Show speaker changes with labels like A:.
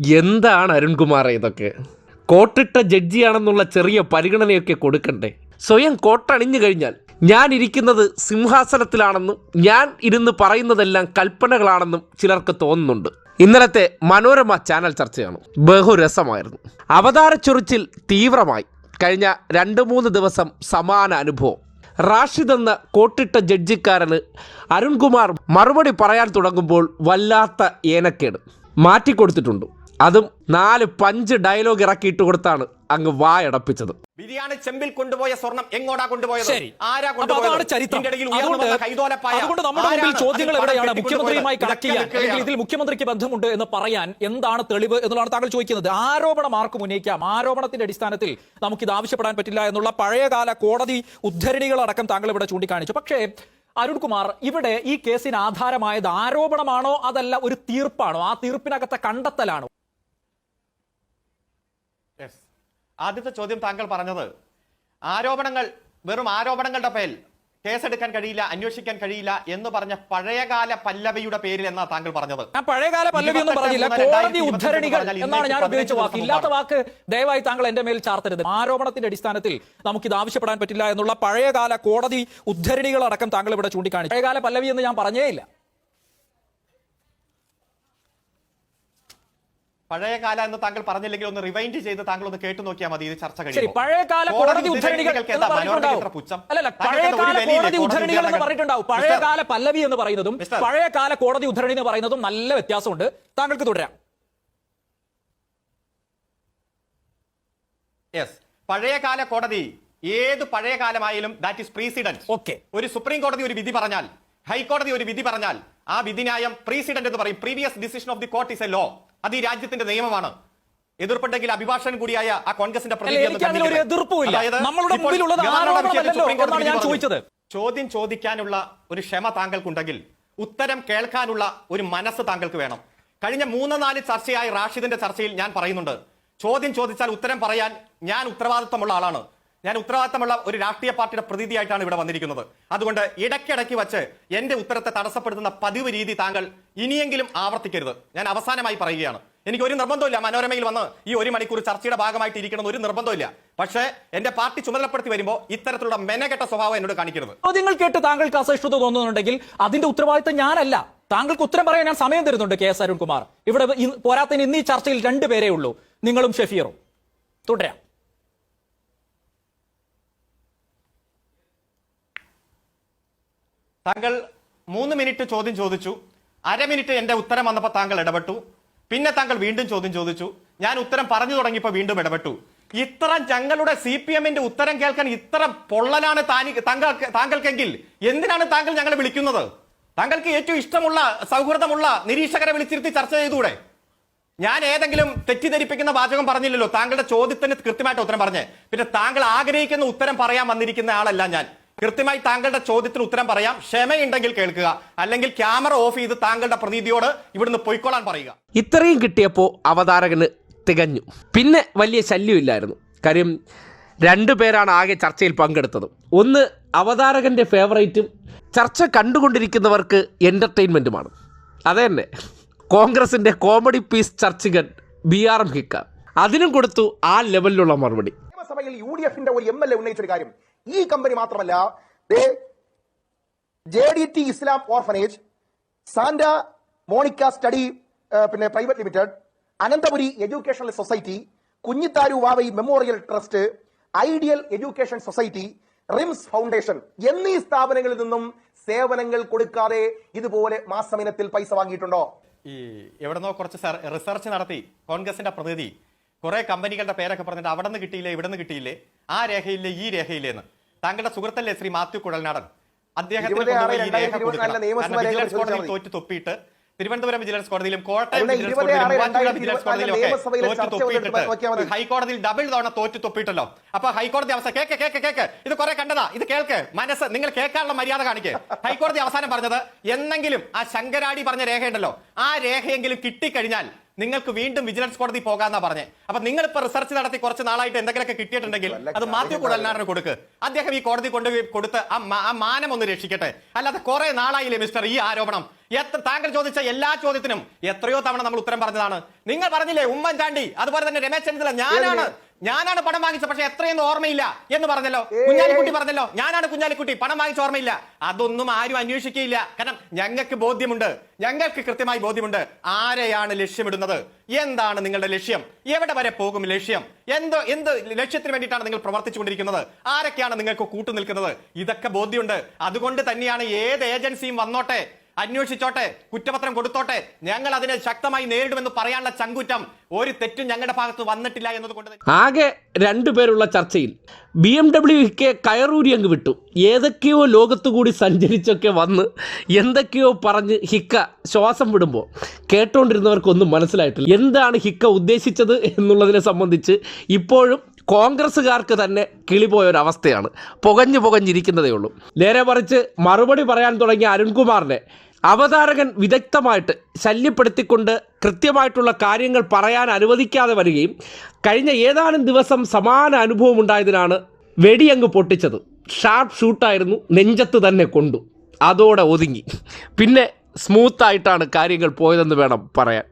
A: എന്താണ് അരുൺകുമാർ ഇതൊക്കെ? കോട്ടിട്ട ജഡ്ജിയാണെന്നുള്ള ചെറിയ പരിഗണനയൊക്കെ കൊടുക്കണ്ടേ? സ്വയം കോട്ടണിഞ്ഞു കഴിഞ്ഞാൽ ഞാൻ ഇരിക്കുന്നത് സിംഹാസനത്തിലാണെന്നും ഞാൻ ഇരുന്ന് പറയുന്നതെല്ലാം കൽപ്പനകളാണെന്നും ചിലർക്ക് തോന്നുന്നുണ്ട്. ഇന്നലത്തെ മനോരമ ചാനൽ ചർച്ചയാണ്. ബഹുരസമായിരുന്നു അവതാര ചൊറിച്ചിൽ തീവ്രമായി. കഴിഞ്ഞ രണ്ട് മൂന്ന് ദിവസം സമാന അനുഭവം. റാഷിദ് എന്ന കോട്ടിട്ട ജഡ്ജിക്കാരന് അരുൺകുമാർ മറുപടി പറയാൻ തുടങ്ങുമ്പോൾ വല്ലാത്ത ഏനക്കേട്. മാറ്റിക്കൊടുത്തിട്ടുണ്ട്. അതും നാല് പഞ്ച് ഡയലോഗ് ഇറക്കിയിട്ട് കൊടുത്താണ് അങ്ങ് വായടപ്പിച്ചത്
B: ബിരിയാണി ചെമ്പിൽ കൊണ്ടുപോയ സ്വർണം എങ്ങോട്ടാ കൊണ്ടുപോയത്? ആരാ കൊണ്ടുപോയത്?
C: ചരിത്രം. അതുകൊണ്ട് നമ്മുടെ മുമ്പിൽ ചോദ്യങ്ങൾ എവിടെയാണ് മുഖ്യമന്ത്രിയുമായി കണക്ട് ചെയ്യാൻ? അല്ലെങ്കിൽ ഇതിൽ മുഖ്യമന്ത്രിക്ക് ബന്ധമുണ്ട് എന്ന് പറയാൻ എന്താണ് തെളിവ് എന്നുള്ളതാണ് താങ്കൾ ചോദിക്കുന്നത്. ആരോപണം ആർക്കും ഉന്നയിക്കാം. ആരോപണത്തിന്റെ അടിസ്ഥാനത്തിൽ നമുക്കിത് ആവശ്യപ്പെടാൻ പറ്റില്ല എന്നുള്ള പഴയകാല കോടതി ഉദ്ധരണികളടക്കം താങ്കൾ ഇവിടെ ചൂണ്ടിക്കാണിച്ചു. പക്ഷേ അരുൺകുമാർ ഇവിടെ ഈ കേസിന് ആധാരമായത് ആരോപണമാണോ അതല്ല ഒരു തീർപ്പാണോ? ആ തീർപ്പിനകത്തെ കണ്ടെത്തലാണോ.
B: ആദ്യത്തെ ചോദ്യം താങ്കൾ പറഞ്ഞത് ആരോപണങ്ങൾ വെറും ആരോപണങ്ങളുടെ പേരിൽ കേസെടുക്കാൻ കഴിയില്ല അന്വേഷിക്കാൻ കഴിയില്ല എന്ന് പറഞ്ഞ പഴയകാല പല്ലവിയുടെ പേരിൽ എന്നാ താങ്കൾ പറഞ്ഞത്?
C: പഴയകാല പല്ലവി ഒന്നും പറഞ്ഞില്ല. കോടതി ഉദ്ധരണികൾ എന്നാണ് ഞാൻ ഉപയോഗിച്ച വാക്ക്. ഇല്ലാത്ത വാക്ക് ദയവായി താങ്കൾ എന്റെ മേൽ ചാർത്തരുത്. ആരോപണത്തിന്റെ അടിസ്ഥാനത്തിൽ നമുക്ക് ഇത് ആവശ്യപ്പെടാൻ പറ്റില്ല എന്നുള്ള പഴയകാല കോടതി ഉദ്ധരണികൾ അടക്കം താങ്കൾ ഇവിടെ ചൂണ്ടിക്കാണിച്ചു. പഴയകാല പല്ലവി എന്ന് ഞാൻ പറഞ്ഞേ ഇല്ല.
B: പഴയ കാല എന്ന് താങ്കൾ പറഞ്ഞില്ലെങ്കിൽ ഒന്ന് റിവൈൻഡ് ചെയ്ത് താങ്കൾ ഒന്ന് കേട്ടു നോക്കിയാൽ മതി ഇത് ചർച്ച കഴിയുമ്പോൾ.
C: പഴയകാല കോടതി ഉദ്ധരണികൾ ഉദ്ധരണികൾ എന്ന്? പറഞ്ഞിട്ടുണ്ടാവും. പഴയകാല പല്ലവി എന്ന് പറയുന്നതും
B: പഴയ
C: പഴയകാല കോടതി ഉദ്ധരണി എന്ന് പറയുന്നതും നല്ല വ്യത്യാസമുണ്ട്. താങ്കൾക്ക് തുടരാം.
B: യെസ് പഴയകാല കോടതി ഏത് പഴയ കാലമായാലും ദാറ്റ് ഇസ് പ്രീസിഡന്റ്
C: ഓക്കെ
B: ഒരു സുപ്രീം കോടതി ഒരു വിധി പറഞ്ഞാൽ ഹൈക്കോടതി ഒരു വിധി പറഞ്ഞാൽ ആ വിധിന്യായം പ്രീസിഡന്റ് എന്ന് പറയും. Previous decision of the court is a law അത് ഈ രാജ്യത്തിന്റെ നിയമമാണ്. എതിർപ്പുണ്ടെങ്കിൽ അഭിഭാഷകൻ കൂടിയായ ആ കോൺഗ്രസിന്റെ പ്രതിനിധി ചോദ്യം ചോദിക്കാനുള്ള ഒരു ക്ഷമ താങ്കൾക്കുണ്ടെങ്കിൽ ഉത്തരം കേൾക്കാനുള്ള ഒരു മനസ്സ് താങ്കൾക്ക് വേണം. കഴിഞ്ഞ മൂന്ന് നാല് ചർച്ചയായി റാഷിദിന്റെ ചർച്ചയിൽ ഞാൻ പറയുന്നുണ്ട്. ചോദ്യം ചോദിച്ചാൽ ഉത്തരം പറയാൻ ഞാൻ ഉത്തരവാദിത്തമുള്ള ആളാണ്. ഞാൻ ഉത്തരവാദിത്തമുള്ള ഒരു രാഷ്ട്രീയ പാർട്ടിയുടെ പ്രതിനിധിയായിട്ടാണ് ഇവിടെ വന്നിരിക്കുന്നത്. അതുകൊണ്ട് ഇടയ്ക്കിടയ്ക്ക് വച്ച് എന്റെ ഉത്തരത്തെ തടസ്സപ്പെടുത്തുന്ന പതിവ് രീതി താങ്കൾ ഇനിയെങ്കിലും ആവർത്തിക്കരുത്. ഞാൻ അവസാനമായി പറയുകയാണ്. എനിക്ക് ഒരു നിർബന്ധമില്ല മനോരമയിൽ വന്ന് ഈ ഒരു മണിക്കൂർ ചർച്ചയുടെ ഭാഗമായിട്ട് ഇരിക്കണമെന്ന് ഒരു നിർബന്ധമില്ല പക്ഷേ എന്റെ പാർട്ടി ചുമതലപ്പെടുത്തി വരുമ്പോൾ ഇത്തരത്തിലുള്ള മെനകെട്ട സ്വഭാവം എന്നോട് കാണിക്കരുത്.
C: ചോദ്യങ്ങൾ കേട്ട് താങ്കൾക്ക് അസഹിഷ്ണുത തോന്നുന്നുണ്ടെങ്കിൽ അതിന്റെ ഉത്തരവാദിത്തം ഞാനല്ല. താങ്കൾക്ക് ഉത്തരം പറയാൻ ഞാൻ സമയം തരുന്നുണ്ട് കെ എസ് അരുൺകുമാർ. ഇവിടെ പോരാത്തതിന് ഇന്ന് ഈ ചർച്ചയിൽ രണ്ടുപേരേ ഉള്ളൂ. നിങ്ങളും ഷെഫീറും. തുടരാം.
B: താങ്കൾ മൂന്ന് മിനിറ്റ് ചോദ്യം ചോദിച്ചു അര മിനിറ്റ് എന്റെ ഉത്തരം വന്നപ്പോൾ താങ്കൾ ഇടപെട്ടു പിന്നെ താങ്കൾ വീണ്ടും ചോദ്യം ചോദിച്ചു ഞാൻ ഉത്തരം പറഞ്ഞു തുടങ്ങിയപ്പോൾ വീണ്ടും ഇടപെട്ടു. ഇത്ര ഞങ്ങളുടെ സി പി എമ്മിന്റെ ഉത്തരം കേൾക്കാൻ ഇത്ര പൊള്ളലാണ് താങ്കൾക്ക് താങ്കൾക്കെങ്കിൽ എന്തിനാണ് താങ്കൾ ഞങ്ങളെ വിളിക്കുന്നത്? താങ്കൾക്ക് ഏറ്റവും ഇഷ്ടമുള്ള സൗഹൃദമുള്ള നിരീക്ഷകരെ വിളിച്ചിരുത്തി ചർച്ച ചെയ്തുകൂടെ ഞാൻ ഏതെങ്കിലും തെറ്റിദ്ധരിപ്പിക്കുന്ന വാചകം പറഞ്ഞില്ലല്ലോ താങ്കളുടെ ചോദ്യത്തിന് കൃത്യമായിട്ട് ഉത്തരം പറഞ്ഞേ. പിന്നെ താങ്കൾ ആഗ്രഹിക്കുന്ന ഉത്തരം പറയാൻ വന്നിരിക്കുന്ന ആളല്ല ഞാൻ. കൃത്യമായി താങ്കളുടെ ചോദ്യത്തിന് ഉത്തരം പറയാം. ക്ഷമയുണ്ടെങ്കിൽ കേൾക്കുക. അല്ലെങ്കിൽ ക്യാമറ ഓഫ് ചെയ്ത് താങ്കളുടെ പ്രതിനിധിയോട് ഇവിടുന്ന് പൊയ്ക്കൊള്ളാൻ പറയുക.
A: ഇത്രയും കിട്ടിയപ്പോൾ അവതാരകന് തികഞ്ഞു. പിന്നെ വലിയ ശല്യമില്ലായിരുന്നു. കാര്യം രണ്ടു പേരാണ് ആകെ ചർച്ചയിൽ പങ്കെടുത്തത്. ഒന്ന് അവതാരകന്റെ ഫേവറേറ്റും ചർച്ച കണ്ടുകൊണ്ടിരിക്കുന്നവർക്ക് എന്റർടൈൻമെന്റുമാണ് അതേ തന്നെ കോൺഗ്രസിന്റെ കോമഡി പീസ് ചർച്ചകൻ ബി ആർ എം ഹിക്ക അതിനും കൊടുത്തു ആ ലെവലിലുള്ള മറുപടി.
D: നിയമസഭയിൽ യു ഡി എഫിന്റെ ഒരു എം എൽ എ ഉന്നയിച്ചൊരു കാര്യം. ഈ കമ്പനി മാത്രമല്ല J D T Islam orphanage Santa Monica study പിന്നെ private limited Ananthapuri educational society കുഞ്ഞിത്താരു വാവൈ memorial trust ideal education society RIMS foundation എന്നീ സ്ഥാപനങ്ങളിൽ നിന്നും സേവനങ്ങൾ കൊടുക്കാതെ ഇതുപോലെ മാസമിനത്തിൽ പൈസ വാങ്ങിയിട്ടുണ്ടോ?
B: ഈ എവിടെന്നോ കുറച്ച് സർ- റിസർച്ച് നടത്തി കോൺഗ്രസിന്റെ പ്രതിനിധി കുറെ കമ്പനികളുടെ പേരൊക്കെ പറഞ്ഞിട്ട് അവിടെ നിന്ന് കിട്ടിയില്ലേ ഇവിടെ നിന്ന് കിട്ടിയില്ലേ ആ രേഖയില്ലേ ഈ രേഖയില്ലേന്ന്. താങ്കളുടെ സുഹൃത്തല്ലേ ശ്രീ മാത്യു കുഴൽനാടൻ? അദ്ദേഹത്തിന് തോറ്റ് തൊപ്പിയിട്ട് തിരുവനന്തപുരം വിജിലൻസ് കോടതിയിലും കോട്ടയം വിജിലൻസ് കോടതിയിലും വിജിലൻസ് ഒക്കെ തോറ്റ്. തൊപ്പിയിട്ടിട്ട് ഹൈക്കോടതിയിൽ ഡബിൾ തവണ തോറ്റ് തൊപ്പിട്ടല്ലോ അപ്പൊ ഹൈക്കോടതി അവസ്ഥ കേക്ക് കേക്ക് കേക്ക്. ഇത് കുറെ കണ്ടതാ. ഇത് കേൾക്ക്. മനസ്സ് നിങ്ങൾ കേൾക്കാനുള്ള മര്യാദ കാണിക്കേ. ഹൈക്കോടതി അവസാനം പറഞ്ഞത് എന്നെങ്കിലും ആ ശങ്കരാടി പറഞ്ഞ രേഖയുണ്ടല്ലോ. ആ രേഖയെങ്കിലും കിട്ടിക്കഴിഞ്ഞാൽ നിങ്ങൾക്ക് വീണ്ടും വിജിലൻസ് കോടതി പോകാന്നാ പറഞ്ഞേ. അപ്പൊ നിങ്ങൾ ഇപ്പൊ റിസർച്ച് നടത്തി കുറച്ച് നാളായിട്ട് എന്തെങ്കിലുമൊക്കെ കിട്ടിയിട്ടുണ്ടെങ്കിൽ അത് മാത്യു കുടൽനാടിന് കൊടുക്ക്. അദ്ദേഹം ഈ കോടതി കൊണ്ടുപോയി കൊടുത്ത് ആ മാനം ഒന്ന് രക്ഷിക്കട്ടെ. അല്ലാതെ കുറെ നാളായില്ലേ മിസ്റ്റർ ഈ ആരോപണം. എത്ര താങ്കൾ ചോദിച്ച എല്ലാ ചോദ്യത്തിനും എത്രയോ തവണ നമ്മൾ ഉത്തരം പറഞ്ഞതാണ്. നിങ്ങൾ പറഞ്ഞില്ലേ ഉമ്മൻചാണ്ടി അതുപോലെ തന്നെ രമേശ് ചെന്നിത്തല ഞാനാണ്. ഞാനാണ് പണം വാങ്ങിച്ചത് പക്ഷെ എത്രയെന്ന് ഓർമ്മയില്ല എന്ന് പറഞ്ഞല്ലോ. കുഞ്ഞാലിക്കുട്ടി പറഞ്ഞല്ലോ ഞാനാണ് കുഞ്ഞാലിക്കുട്ടി പണം വാങ്ങിച്ച ഓർമ്മയില്ല. അതൊന്നും ആരും അന്വേഷിക്കുകയില്ല. കാരണം ഞങ്ങൾക്ക് ബോധ്യമുണ്ട് ഞങ്ങൾക്ക് കൃത്യമായി ബോധ്യമുണ്ട് ആരെയാണ് ലക്ഷ്യമിടുന്നത്. എന്താണ് നിങ്ങളുടെ ലക്ഷ്യം? എവിടെ വരെ പോകും ലക്ഷ്യം? എന്ത് എന്ത് ലക്ഷ്യത്തിന് വേണ്ടിയിട്ടാണ് നിങ്ങൾ പ്രവർത്തിച്ചുകൊണ്ടിരിക്കുന്നത്? ആരൊക്കെയാണ് നിങ്ങൾക്ക് കൂട്ടുനിൽക്കുന്നത്? ഇതൊക്കെ ബോധ്യമുണ്ട്. അതുകൊണ്ട് തന്നെയാണ് ഏത് ഏജൻസിയും വന്നോട്ടെ. അന്വേഷിച്ചോട്ടെ കുറ്റപത്രം കൊടുത്തോട്ടെ. ഞങ്ങൾ അതിനെ ശക്തമായി നേരിടുമെന്ന് പറയാനുള്ള ചങ്കുറ്റം ഒരു തെറ്റും ഞങ്ങളുടെ ഭാഗത്ത് വന്നിട്ടില്ല എന്നതുകൊണ്ട് കൊണ്ട്
A: ആകെ രണ്ടുപേരുള്ള ചർച്ചയിൽ ബി എം ഡബ്ല്യുക്ക് കയറൂരി അങ്ങ് വിട്ടു. ഏതൊക്കെയോ ലോകത്തുകൂടി സഞ്ചരിച്ചൊക്കെ വന്ന് എന്തൊക്കെയോ പറഞ്ഞ് ഹിക്ക ശ്വാസം വിടുമ്പോൾ കേട്ടോണ്ടിരുന്നവർക്കൊന്നും മനസ്സിലായിട്ടില്ല. എന്താണ് ഹിക്ക ഉദ്ദേശിച്ചത് എന്നുള്ളതിനെ സംബന്ധിച്ച് ഇപ്പോഴും കോൺഗ്രസ്സുകാർക്ക് തന്നെ കിളിപോയൊരവസ്ഥയാണ് പുകഞ്ഞു പുകഞ്ഞിരിക്കുന്നതേ ഉള്ളൂ. നേരെ മറിച്ച് മറുപടി പറയാൻ തുടങ്ങിയ അരുൺകുമാറിനെ അവതാരകൻ വിദഗ്ധമായിട്ട് ശല്യപ്പെടുത്തിക്കൊണ്ട് കൃത്യമായിട്ടുള്ള കാര്യങ്ങൾ പറയാൻ അനുവദിക്കാതെ വരികയും കഴിഞ്ഞ ഏതാനും ദിവസം സമാന അനുഭവം ഉണ്ടായതിനാണ് വെടിയങ്ങ് പൊട്ടിച്ചത്. ഷാർപ്പ് ഷൂട്ടായിരുന്നു നെഞ്ചത്ത് തന്നെ കൊണ്ടു. അതോടെ ഒതുങ്ങി. പിന്നെ സ്മൂത്തായിട്ടാണ് കാര്യങ്ങൾ പോയതെന്ന് വേണം പറയാൻ.